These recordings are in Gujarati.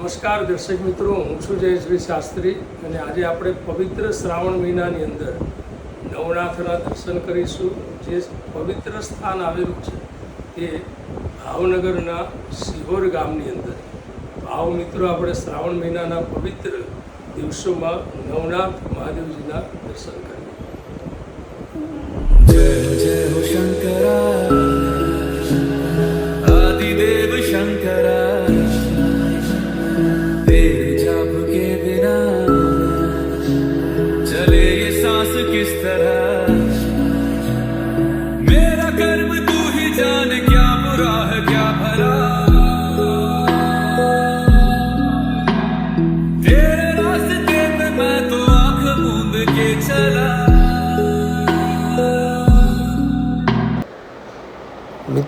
નમસ્કાર દર્શક મિત્રો, હું છું જયશ્રી શાસ્ત્રી અને આજે આપણે પવિત્ર શ્રાવણ મહિનાની અંદર નવનાથના દર્શન કરીશું. જે પવિત્ર સ્થાન આવેલું છે એ ભાવનગરના સિહોર ગામની અંદર. ભાવ મિત્રો, આપણે શ્રાવણ મહિનાના પવિત્ર દિવસોમાં નવનાથ મહાદેવજીના દર્શન કરીએ. જય જય શંકરા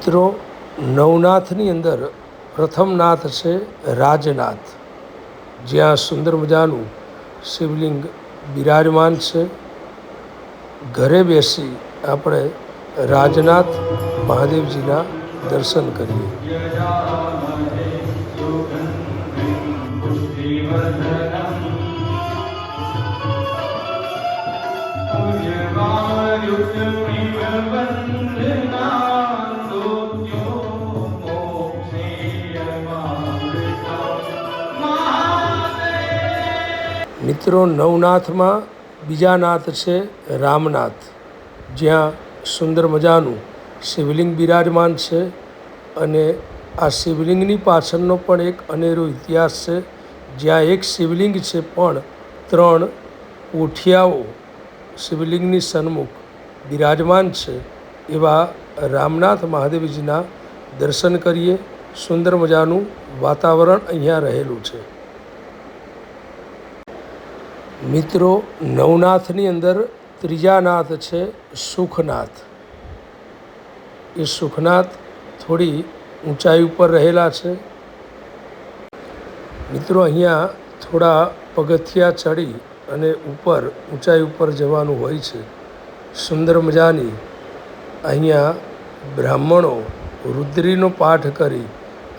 મિત્રો, નવનાથની અંદર પ્રથમ નાથ છે રાજનાથ. જ્યાં સુંદર મજાનું શિવલિંગ બિરાજમાન છે. ઘરે બેસી આપણે રાજનાથ મહાદેવજીના દર્શન કરીએ. મિત્રો નવનાથમાં બીજા નાથ છે રામનાથ. જ્યાં સુંદર મજાનું શિવલિંગ બિરાજમાન છે અને આ શિવલિંગની પાછળનો પણ એક અનેરો ઇતિહાસ છે. જ્યાં એક શિવલિંગ છે પણ ત્રણ ઓઠિયાઓ શિવલિંગની સન્મુખ બિરાજમાન છે. એવા રામનાથ મહાદેવજીના દર્શન કરીએ. સુંદર મજાનું વાતાવરણ અહીંયા રહેલું છે. મિત્રો, નવનાથની અંદર ત્રીજા નાથ છે સુખનાથ. એ સુખનાથ થોડી ઊંચાઈ ઉપર રહેલા છે. મિત્રો, અહીંયા થોડા પગથિયા ચડી અને ઉપર ઊંચાઈ ઉપર જવાનું હોય છે. સુંદર મજાની અહીંયા બ્રાહ્મણો રુદ્રીનો પાઠ કરી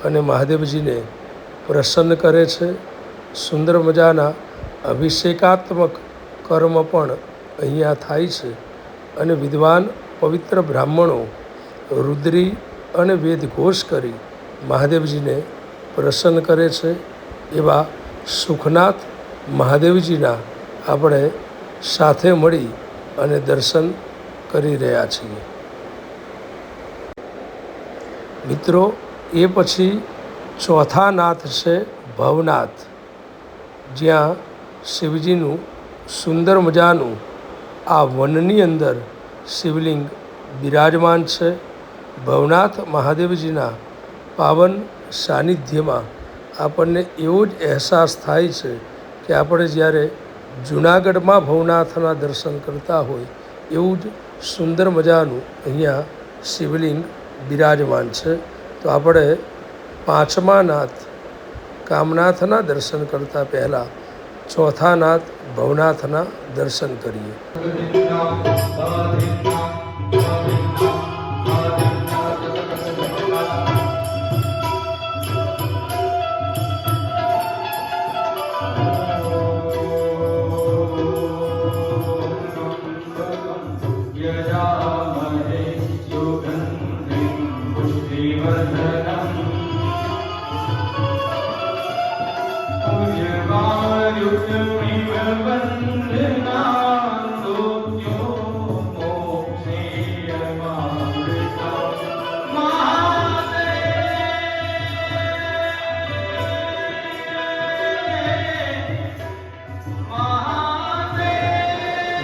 અને મહાદેવજીને પ્રસન્ન કરે છે. સુંદર મજાના અભિષેકાત્મક કર્મ પણ અહીંયા થાય છે અને વિદ્વાન પવિત્ર બ્રાહ્મણો રુદ્રી અને વેદઘોષ કરી મહાદેવજીને પ્રસન્ન કરે છે. એવા સુખનાથ મહાદેવજીના આપણે સાથે મળી અને દર્શન કરી રહ્યા છીએ. મિત્રો, એ પછી ચોથા નાથ છે ભવનાથ. જ્યાં શિવજીનું સુંદર મજાનું આ વનની અંદર શિવલિંગ બિરાજમાન છે. ભવનાથ મહાદેવજીના પાવન સાનિધ્યમાં આપણને એવો જ અહેસાસ થાય છે કે આપણે જ્યારે જૂનાગઢમાં ભવનાથના દર્શન કરતા હોય એવું જ સુંદર મજાનું અહીંયા શિવલિંગ બિરાજમાન છે. તો આપણે પાંચમા નાથ કામનાથના દર્શન કરતાં પહેલાં ચોથાનાથ ભવનાથના દર્શન કરીએ Nirvana.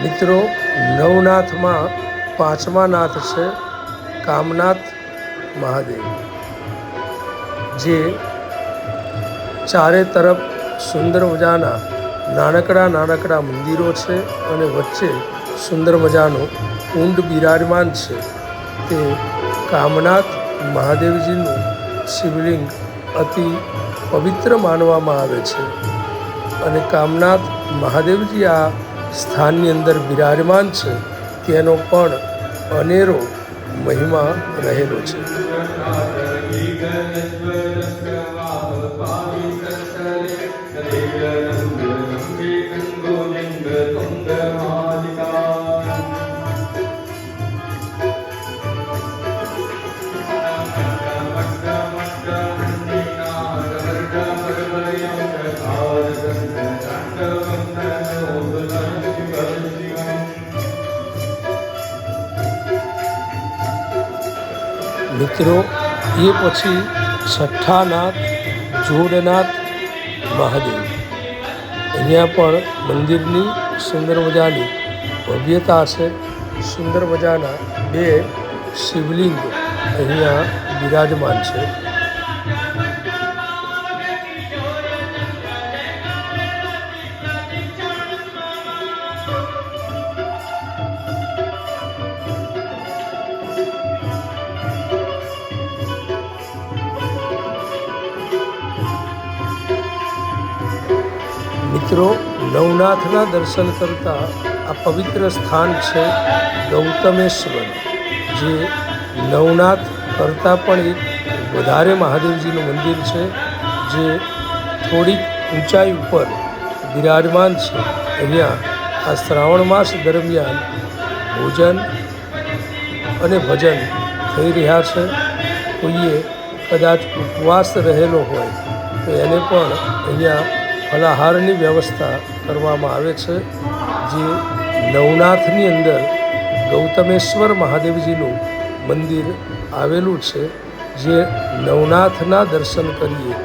મિત્રો નવનાથમાં પાંચમા નાથ છે કામનાથ મહાદેવ. જે ચારે તરફ સુંદર મજાના નાનકડા નાનકડા મંદિરો છે અને વચ્ચે સુંદર મજાનો કુંડ બિરાજમાન છે. તે કામનાથ મહાદેવજીનું શિવલિંગ અતિ પવિત્ર માનવામાં આવે છે અને કામનાથ મહાદેવજી આ સ્થાનની અંદર બિરાજમાન છે તેનો પણ અનેરો મહિમા રહેલો છે. મિત્રો એ પછી છઠ્ઠા નાથ જોડનાથ મહાદેવ અહીંયા પણ મંદિરની સુંદર મજાની ભવ્યતા છે સુંદર મજાના બે શિવલિંગ અહીંયા બિરાજમાન છે. મિત્રો, નવનાથના દર્શન કરતા આ પવિત્ર સ્થાન છે ગૌતમેશ્વર, જે નવનાથ કરતાં પણ એક વધારે મહાદેવજીનું મંદિર છે, જે થોડીક ઊંચાઈ ઉપર બિરાજમાન છે. અહીંયા આ શ્રાવણ માસ દરમિયાન ભોજન અને ભજન થઈ રહ્યા છે. કોઈએ કદાચ ઉપવાસ રહેલો હોય તો એને પણ અહીંયા ફલાહારની વ્યવસ્થા કરવામાં આવે છે, જે નવનાથની અંદર ગૌતમેશ્વર મહાદેવજીનું મંદિર આવેલું છે, જે નવનાથના દર્શન કરીએ,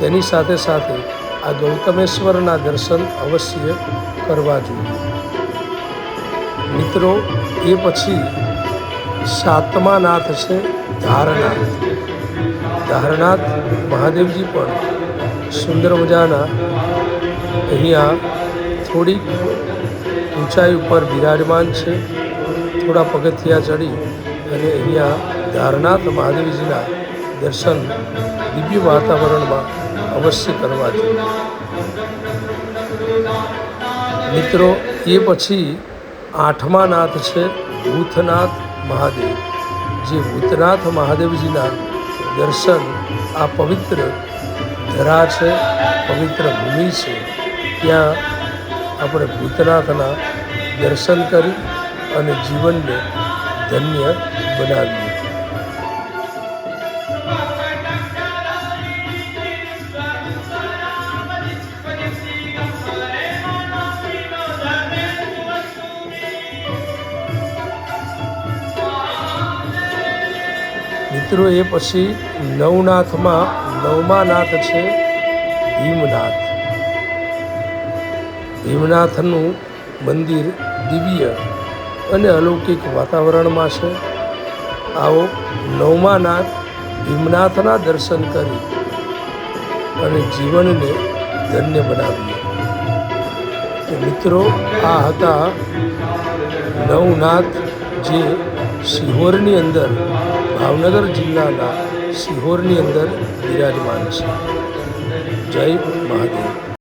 તેની સાથે સાથે આ ગૌતમેશ્વરના દર્શન અવશ્ય કરવા જોઈએ. મિત્રો, એ પછી સાતમા નાથ છે ધારનાથ. ધારનાથ મહાદેવજી પણ સુંદર મજાના અહીંયા થોડીક ઊંચાઈ ઉપર બિરાજમાન છે. થોડા પગથિયા ચડી અને અહીંયા ધારનાથ મહાદેવજીના દર્શન દિવ્ય વાતાવરણમાં અવશ્ય કરવા જોઈએ મિત્રો, એ પછી આઠમા નાથ છે ભૂતનાથ મહાદેવ. જે ભૂતનાથ મહાદેવજીના દર્શન આ પવિત્ર ધરા છે, પવિત્ર ભૂમિ છે. ત્યાં આપણે ભૂતનાથના દર્શન કરી અને જીવનને ધન્ય બનાવીએ. મિત્રો, એ પછી નવનાથમાં નવમા નાથ છે ભીમનાથ. ભીમનાથનું મંદિર દિવ્ય અને અલૌકિક વાતાવરણમાં છે. આવો નવમા નાથ ભીમનાથના દર્શન કરી અને જીવનને ધન્ય બનાવીએ. મિત્રો, આ હતા નવનાથ જે સિહોરની અંદર ભાવનગર જિલ્લાના સિહોરની અંદર બિરાજમાન છે. જય મહાદેવ.